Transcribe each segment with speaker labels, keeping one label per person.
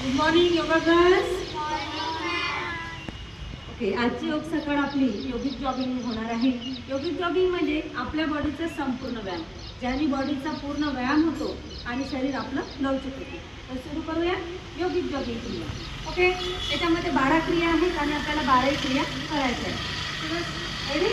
Speaker 1: Morning yoga girls okay आजची योग सकाळ आपली योगिक जॉगिंग होणार आहे. योगिक जॉगिंग म्हणजे आपल्या बॉडीचा संपूर्ण व्यायाम. ज्याने बॉडीचा पूर्ण व्यायाम होतो आणि शरीर आपलं लवचिक होते. तर सुरू करूया योगिक जॉगिंग क्रिया. ओके त्याच्यामध्ये बारा क्रिया आहेत आणि आपल्याला बाराही क्रिया करायच्या आहेत. रेडी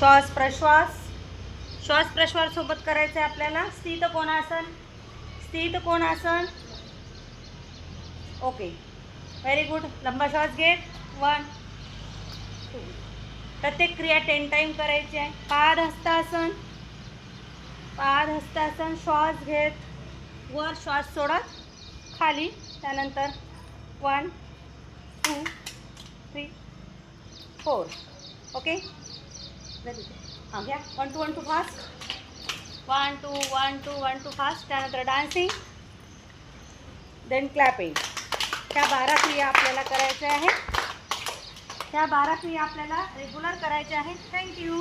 Speaker 1: श्वास प्रश्वास. श्वास प्रश्वास सोबत करायचं आहे आपल्याला. स्थित कोणासन? स्थित कोणासन? ओके व्हेरी गुड लंबा श्वास घेत वन टू प्रत्येक क्रिया टेन टाईम करायची आहे. पाद हस्तासन. पाद हस्तासन. श्वास घेत. वर श्वास सोडत खाली. त्यानंतर one two three four okay हां घ्या one two one two fast one two one two one two fast त्यानंतर डान्सिंग देन क्लॅपिंग ह्या बारा क्रिया आपल्याला करायच्या आहेत ह्या बारा क्रिया आपल्याला रेग्युलर करायच्या आहेत थँक्यू